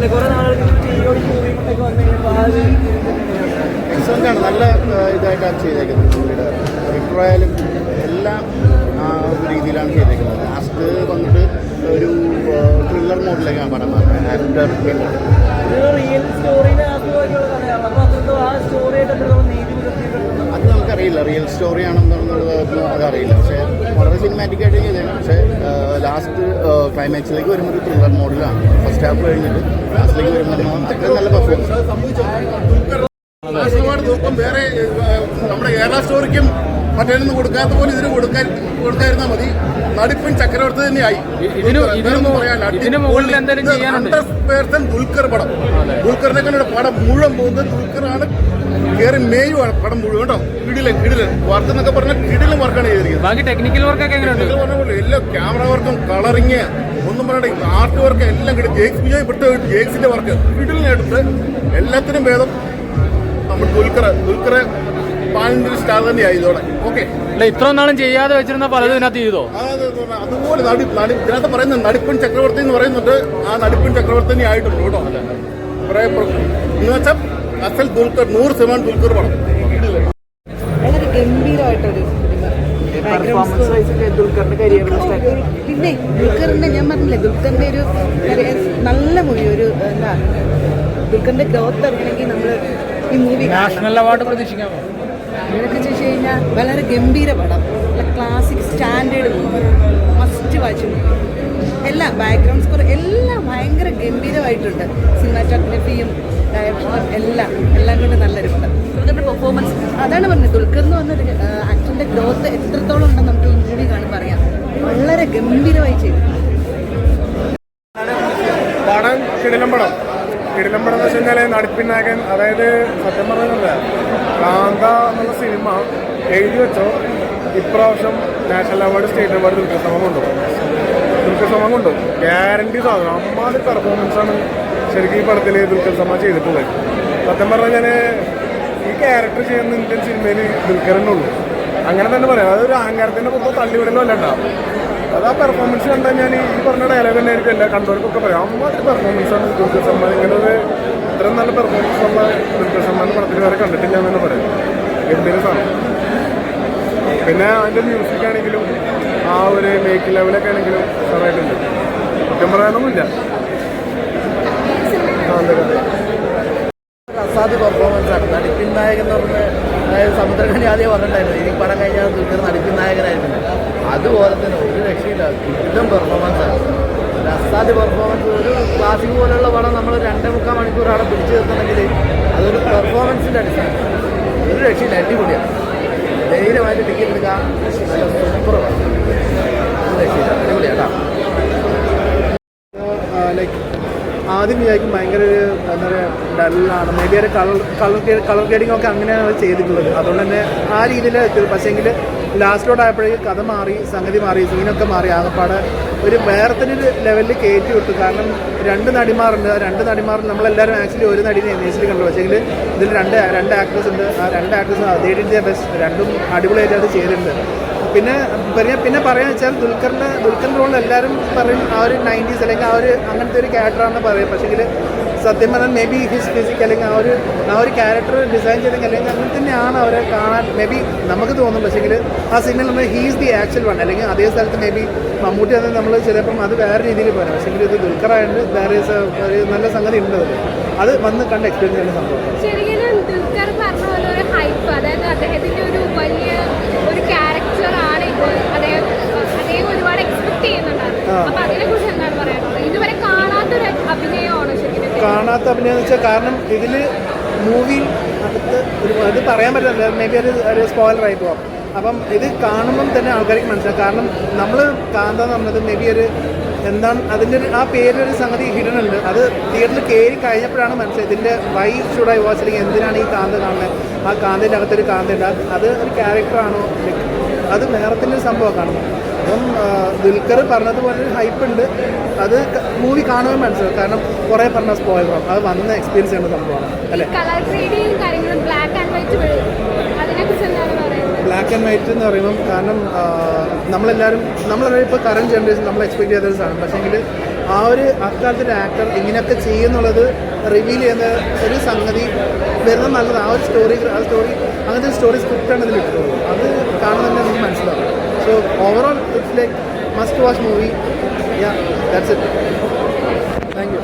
ആണ് നല്ല ഇതായിട്ടാണ് ചെയ്തേക്കുന്നത്. പുള്ളിയുടെ അഭിപ്രായാലും എല്ലാം ആ ഒരു രീതിയിലാണ് ചെയ്തേക്കുന്നത്. ലാസ്റ്റ് വന്നിട്ട് ഒരു ത്രില്ലർ മോഡിലേക്കാണ് പടം ആഫ്റ്റർ ഒരു റിയൽ സ്റ്റോറിനെ ആസ്പദമാക്കിയുള്ള കഥയാണ്. അപ്പോൾ അത്രത്തോളം ആ സ്റ്റോറി ആയിട്ട് എത്രത്തോളം നീതി അത് നമുക്കറിയില്ല. റിയൽ സ്റ്റോറി ആണെന്നുള്ളത് അതറിയില്ല പക്ഷേ വളരെ സിനിമാറ്റിക് ആയിട്ട് ചെയ്തേക്കാം പക്ഷേ ലാസ്റ്റ് ക്ലൈമാക്സിലേക്ക് വരുമ്പോൾ ഒരു ത്രില്ലർ മോഡലാണ് ഫസ്റ്റ് ഹാഫ് കഴിഞ്ഞിട്ട് വരുമ്പോൾ നല്ല പെർഫോമൻസ് തൂക്കം വേറെ നമ്മുടെ കേരള സ്റ്റോറിക്കും മറ്റേതിനും കൊടുക്കാത്ത പോലെ ഇതിന് കൊടുക്കാൻ കൊടുക്കാതിരുന്നാൽ മതി. നടിപ്പൻ ചക്രവർത്തി തന്നെയായി. ഇതിന് ഇതിന് വേറൊന്നും മു- പറയാനില്ല. അടി- ഇതിന് മുകളിൽ എന്തെങ്കിലും ചെയ്യാനുണ്ട്? 100% ദുൽഖർ പടം. ദുൽഖറിനെ കണ്ട? പടം മുഴുവൻ പോകുന്നത് ദുൽഖറാണ്. കയറി മേയുവാണ് പടം മുഴുവൻ കേട്ടോ കിടിലൻ കിടിലൻ. വർക്ക് എന്നൊക്കെ പറഞ്ഞാൽ കിടിലൻ വർക്കാണ് ചെയ്തിരിക്കുന്നത്. ബാക്കി ടെക്നിക്കൽ വർക്കൊക്കെ എല്ലാ ക്യാമറ വർക്കും കളറിങ് ഒന്നും പറയണ്ട ആർട്ട് വർക്ക് എല്ലാം കിട്ടും. ജേക്സ് വിജയ് കിട്ടും ജേക്സിന്റെ വർക്ക് കിടിലിനെടുത്ത് എല്ലാത്തിനും ഭേദം നമ്മൾ ദുൽഖർ ദുൽഖർ പാലിന്റെ സ്റ്റാർ തന്നെയായി ഇതോടെ. ഓക്കെ അല്ല ഇത്ര നാളും ചെയ്യാതെ വെച്ചിരുന്ന പലതും ഇതിനകത്ത് ചെയ്തോ? അതുപോലെ നടി നടി ഇതിനകത്ത് പറയുന്ന നടിപ്പൻ ചക്രവർത്തി എന്ന് പറയുന്നുണ്ട് ആ നടിപ്പൻ ചക്രവർത്തി തന്നെ ആയിട്ടുണ്ട് കേട്ടോ. കുറെ എന്ന് വെച്ചാൽ അസൽ ദുൽഖർ നൂറ് ശതമാനം ദുൽഖർ പടം വളരെ ഗംഭീരമായിട്ടൊരു പിന്നെ ദുൽഖറിന്റെ ഞാൻ പറഞ്ഞില്ലേ ദുൽഖറിന്റെ ഒരു നല്ല മൂവി ഒരു എന്താ ദുൽഖറിന്റെ ഗ്രോത്ത് അറിയണമെങ്കിൽ നമ്മൾ ഈ മൂവി നാഷണൽ അവാർഡ് പ്രതീക്ഷിക്കാം ഇതൊക്കെ ചോദിച്ചു കഴിഞ്ഞാൽ വളരെ ഗംഭീര പടം. Classic standard movie must watch എല്ലാം ബാക്ക്ഗ്രൗണ്ട് സ്കോർ എല്ലാം ഭയങ്കര ഗംഭീരമായിട്ടുണ്ട്. സിനിമാറ്റോഗ്രഫിയും ഡയറക്ഷനും എല്ലാം. എല്ലാം കൊണ്ട് നല്ലൊരു അതാണ് പറഞ്ഞത്. ദുൽഖർ എന്ന് പറഞ്ഞൊരു ആക്ടറിന്റെ ഗ്രോത്ത് എത്രത്തോളം ഉണ്ടെന്ന് നമുക്ക് ഈ മൂവി കാണുമ്പോൾ വളരെ ഗംഭീരമായി ചെയ്തു. പടം കിടിലമ്പടം. കിടിലമ്പടം കിടിലം പടം എന്ന് വെച്ച് കഴിഞ്ഞാൽ നടിപ്പിൻ നായകൻ അതായത് സത്യം പറഞ്ഞത് കാന്ത എന്നുള്ള സിനിമ എഴുതി വെച്ചോ ഇപ്രാവശ്യം national award state award Dulquer സമം കൊണ്ടുപോകും ദുൽഖർ സമം കൊണ്ടുപോകും ഗ്യാരണ്ടി സാധനം. അമ്മാതിരി പെർഫോമൻസ് ആണ് ശരിക്കും ഈ പടത്തിൽ ദുൽഖർ സമ ചെയ്തിട്ടുള്ളത്. സത്യം പറഞ്ഞാൽ ഈ ക്യാരക്ടർ ചെയ്യുന്ന ഇന്ത്യൻ സിനിമയിൽ ദുൽഖറിനെ ഉള്ളൂ. അങ്ങനെ തന്നെ പറയാം. അതൊരു അഹങ്കാരത്തിന്റെ പുറത്ത് തള്ളിവിടലോ അല്ല ഉണ്ടാവും അത് ആ പെർഫോമൻസ് കണ്ടാൽ ഞാൻ ഈ പറഞ്ഞ ഡയലോഗ് തന്നെ ആയിരിക്കും എല്ലാ കണ്ടവർക്കൊക്കെ പറയാം. അമ്മാതിരി പെർഫോമൻസ് ആണ് ദുൽഖർ സൽമാൻ. ഇങ്ങനെ ഒരു ഇത്രയും നല്ല പെർഫോമൻസ് ഉള്ള ദുൽഖർ സൽമാൻ പടത്തിൽ വരെ കണ്ടിട്ടില്ല എന്ന് തന്നെ പറയാം. ഗംഭീര സാധനം. പിന്നെ അതിന്റെ മ്യൂസിക് ആണെങ്കിലും ആ ഒരു മേക്ക് ലെവലൊക്കെ ആണെങ്കിലും സാറായിട്ടുണ്ട് കുറ്റം പറയാനൊന്നുമില്ല ആ. അസാധ്യ പെർഫോമൻസ് ആണ്. നടിപ്പിൻ നായകൻ എന്ന് പറഞ്ഞ സമുദ്രഖനി ആദ്യം പറഞ്ഞിട്ടുണ്ടായിരുന്നു. ഈ പടം കഴിഞ്ഞാൽ ദുൽഖർ നടിപ്പിൻ നായകനായിരുന്നു. അതുപോലെ തന്നെ ഒരു രക്ഷയില്ല. ദുരിതം പെർഫോമൻസ് ആണ്. ഒരു അസാധ്യ പെർഫോമൻസ് ഒരു ക്ലാസിക് പോലുള്ള പടം നമ്മൾ രണ്ടേ മുക്കാൽ മണിക്കൂർ അവിടെ പിടിച്ചു നിർത്തണമെങ്കിൽ അതൊരു പെർഫോമൻസിന്റെ അടിസ്ഥാനം ഒരു രക്ഷയില്ല. അടിപൊളിയാണ്. ധൈര്യമായിട്ട് ടിക്കറ്റ് എടുക്കാം. സൂപ്പർ രക്ഷയില്ല. അടിപൊളിയാണ് കേട്ടോ. ആദ്യം വിചാരിക്കും ഭയങ്കര ഒരു എന്താ പറയുക ഡല്ലാണ്. മേ ബി ഒരു കളർ കളർ കളർ ഗ്രേഡിംഗ് ഒക്കെ അങ്ങനെയാണ് ചെയ്തിട്ടുള്ളത്. അതുകൊണ്ട് തന്നെ ആ രീതിയിൽ പക്ഷേങ്കിൽ ലാസ്റ്റിലോട്ട് ആയപ്പോഴേക്കും കഥ മാറി സംഗതി മാറി സീനൊക്കെ മാറി. ആകപ്പാടെ ഒരു വേറെ തന്നെ ഒരു ലെവലിൽ കയറ്റി വിട്ടു. കാരണം രണ്ട് നടിമാറുണ്ട് രണ്ട് നടിമാർ നമ്മളെല്ലാവരും ആക്ച്വലി ഒരു നടിനെ നേഴ്സിൽ കണ്ടു. പക്ഷേങ്കിൽ ഇതിൽ രണ്ട് രണ്ട് ആക്ടേഴ്സ് ഉണ്ട്. ആ രണ്ട് ആക്ടേഴ്സ് അതേ ബെസ്റ്റ് രണ്ടും അടിപൊളിയായിട്ട് അത് ചെയ്തിട്ടുണ്ട്. പിന്നെ പറയാ പിന്നെ പറയാന്ന് വെച്ചാൽ ദുൽഖറിന്റെ ദുൽഖറിന്റെ റോളിൽ എല്ലാവരും പറയും ആ ഒരു നയന്റീസ് അല്ലെങ്കിൽ ആ ഒരു അങ്ങനത്തെ ഒരു ക്യാരക്ടറാണെന്ന് പറയും. പക്ഷേങ്കിൽ സത്യം പറഞ്ഞാൽ മേ ബി ഹിസ് ഫിസിക് അല്ലെങ്കിൽ ആ ഒരു ആ ഒരു ക്യാരക്ടർ ഡിസൈൻ ചെയ്തെങ്കിൽ അല്ലെങ്കിൽ അങ്ങനെ തന്നെയാണ് അവരെ കാണാൻ മേ ബി നമുക്ക് തോന്നും. പക്ഷേങ്കിൽ ആ സിനിമയിൽ നമ്മൾ ഹീസ് ദി ആക്ച്വൽ വൺ അല്ലെങ്കിൽ അതേ സ്ഥലത്ത് മേ ബി മമ്മൂട്ടി അത് നമ്മൾ ചിലപ്പം അത് വേറെ രീതിയിൽ പറയാം പക്ഷേങ്കിൽ ഇത് ദുൽഖറായിട്ട് വേറെ ഒരു നല്ല സംഗതി ഉണ്ട് അത് വന്ന് കണ്ട് എക്സ്പീരിയൻസ് ചെയ്യുന്ന സംഭവം. അതായത് ഒരു വലിയ ഒരു ക്യാരക്ടർ ആണ് ഇത് അദ്ദേഹം അദ്ദേഹം ഒരുപാട് എക്സ്പെക്ട് ചെയ്യുന്നുണ്ടായിരുന്നു ആ. അപ്പൊ അതിനെ കുറിച്ച് എന്താണ് പറയാനുള്ളത് ഇതുവരെ കാണാത്തൊരു അഭിനയമാണ് ശരിക്കും എന്ന് വെച്ചാൽ കാരണം ഇതിൽ മൂവി അകത്ത് ഒരു അത് പറയാൻ പറ്റില്ല മേ ബി ഒരു ഒരു സ്പോയിലറായി പോകാം അപ്പം ഇത് കാണുമ്പം തന്നെ ആൾക്കാർക്ക് മനസ്സിലാവും. കാരണം നമ്മൾ കാന്ത പറഞ്ഞത് മേ ബി ഒരു എന്താണ് അതിന്റെ ഒരു ആ പേരൊരു സംഗതി ഹിഡൻ ഉണ്ട്. അത് തിയേറ്ററിൽ കയറി കഴിഞ്ഞപ്പോഴാണ് മനസ്സിലായത്. ഇതിന്റെ വൈ ഷുഡ് ഐ വാച്ച് അല്ലെങ്കിൽ എന്തിനാണ് ഈ കാന്ത കാണുന്നത് ആ കാന്തന്റെ അകത്തൊരു കാന്തയുണ്ട് അത് ഒരു ക്യാരക്ടറാണോ അത് നേരത്തിന്റെ ഒരു സംഭവം കാണുന്നത് അപ്പം ദുൽഖർ പറഞ്ഞതുപോലെ ഒരു ഹൈപ്പ് ഉണ്ട്. അത് മൂവി കാണാൻ മനസ്സിലാവും. കാരണം കുറെ പറഞ്ഞ സ്പോയിലറും അത് വന്ന് എക്സ്പീരിയൻസ് ചെയ്യേണ്ട സംഭവമാണ്. അല്ലെ? ബ്ലാക്ക് ആൻഡ് വൈറ്റ് എന്ന് പറയുമ്പം കാരണം നമ്മളെല്ലാവരും നമ്മളെല്ലാവരും ഇപ്പോൾ കറണ്ട് ജനറേഷൻ നമ്മൾ എക്സ്പെക്ട് ചെയ്യാത്ത സാധനം. പക്ഷേങ്കിൽ ആ ഒരു അക്കാലത്തെ ആക്ടർ ഇങ്ങനെയൊക്കെ ചെയ്യുന്നുള്ളത് റിവീൽ ചെയ്യുന്ന ഒരു സംഗതി വരുന്ന നല്ലത്. ആ ഒരു സ്റ്റോറി ആ സ്റ്റോറി അങ്ങനത്തെ ഒരു സ്റ്റോറി സ്ക്രിപ്റ്റാണ് ഇതിൽ ഇട്ടുള്ളത് അത് കാണുന്നത് തന്നെ നമുക്ക് മനസ്സിലാവും. So overall it's like must watch movie. Yeah that's it. Thank you.